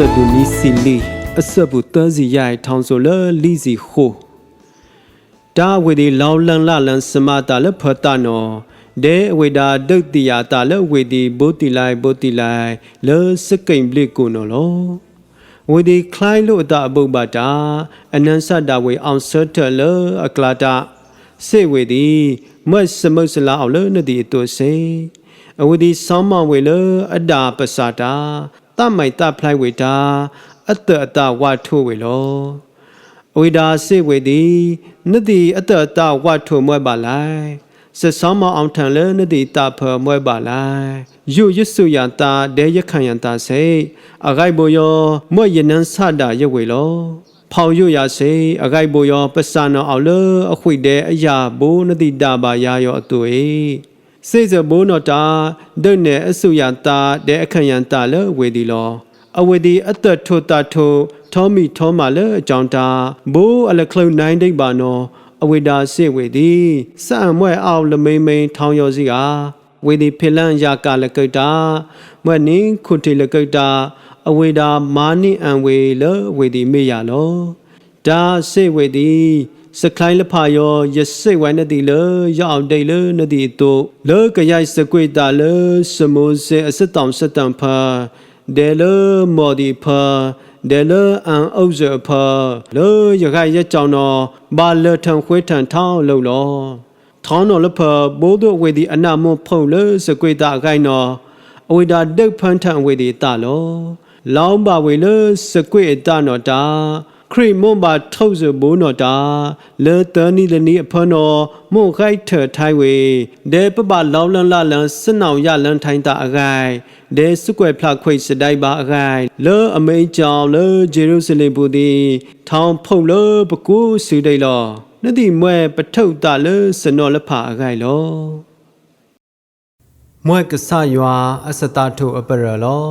စဒူနီစီလီအစဘူတန်းစီရိုင်ထောင်ဆိုလလီစီခိုဒါဝေဒီလောင်းလန်လာလန်စမတာလဖတာနော်ဒေဝေဒါဒုတ်တိယာတာလဝေဒီဘိုတီလိုက်ဘိုတီလိုက်လောစကိန်ဘလစ်ကိုနော်လောဝေဒီခလိုင်းလို့အတာအပုပ်ပါတာအနန်ဆတ်တာဝေအောင်ဆတ်တလအကလာတာစေဝေဒီမတ်စမုတ်စလာအောင်လနဒီအတုစေအဝေဒီဆောင်းမဝေလအဒါပစာတာ တမိုင်တဖလိုက်ဝေတာအတအတဝါထိုးဝေလောအဝေဒါစေဝေဒီနဒီအတအတဝါထိုးမွဲပါလိုက်စဆောင်းမအောင်ထန်လဲနဒီတဖမွဲပါလိုက်ယုရဆုယတာဒဲရခန်ယတာစေအဂိုက်ဘောယောမွဲ့ယနန်းဆတာရဝေလောဖောင်ရွရစေအဂိုက်ဘူယောပစနောအောင်လအခွိတဲ့အရာဘိုးနတိတာပါရာယောအတူေ စေစဘိုးနောတာဒုနေအစုယတာတဲ့အခယံတာလဝေဒီလောအဝေဒီအတ္တထိုတာထိုထောမီထောမာလအကြောင်းတာဘိုးအလကလုနိုင်ဒိတ်ပါနောအဝေဒါစေဝေဒီစံမွဲအောင်လမိန်မိန်ထောင်ယောစီကဝေဒီဖိလန်ယာကလကိတာမွဲနင်းခုတီလကိတာအဝေဒါမာနိအံဝေလဝေဒီမေရလောဒါစေဝေဒီ စခိုင်းလဖာယောယစိတ်ဝိုင်းနတိလရောက်တိလနတိတုလောကရိုက်စကွေတာလစမိုးစေအစတောင်စတံဖာဒေလမော်ဒီဖာဒေလအန်အုပ်ဇဖာလောရခိုင်ရကြောင်တော်ဘာလထံခွေးထံထောင်းလို့လောထောင်းတော်လဖာဘိုးတို့ဝေဒီအနာမဖုံလစကွေတာအခိုင်တော်အဝေဒါဒုတ်ဖန်ထံဝေဒီတလောလောင်းပါဝေလစကွေတာနော်တာ ခရိမွန်ဘာထုတ်စဘိုးနော်တာလေတနီလနီအဖနော်မွန်ခိုက်ထထိုင်ဝေဒေပပလောင်းလန်လာလန်စနောင်ရလန်ထိုင်တာအဂိုင်ဒေစုကွယ်ဖလခွိစတိုင်ပါအဂိုင်လေအမိန်ကြောင်လေဂျေရုဆလင်ဘူဒီထောင်ဖုံလေပကူစီဒိတ်လောနတိမွဲပထုတ်တာလေစနောလဖအဂိုင်လောမွဲကဆရွာအစတာထုအပရလော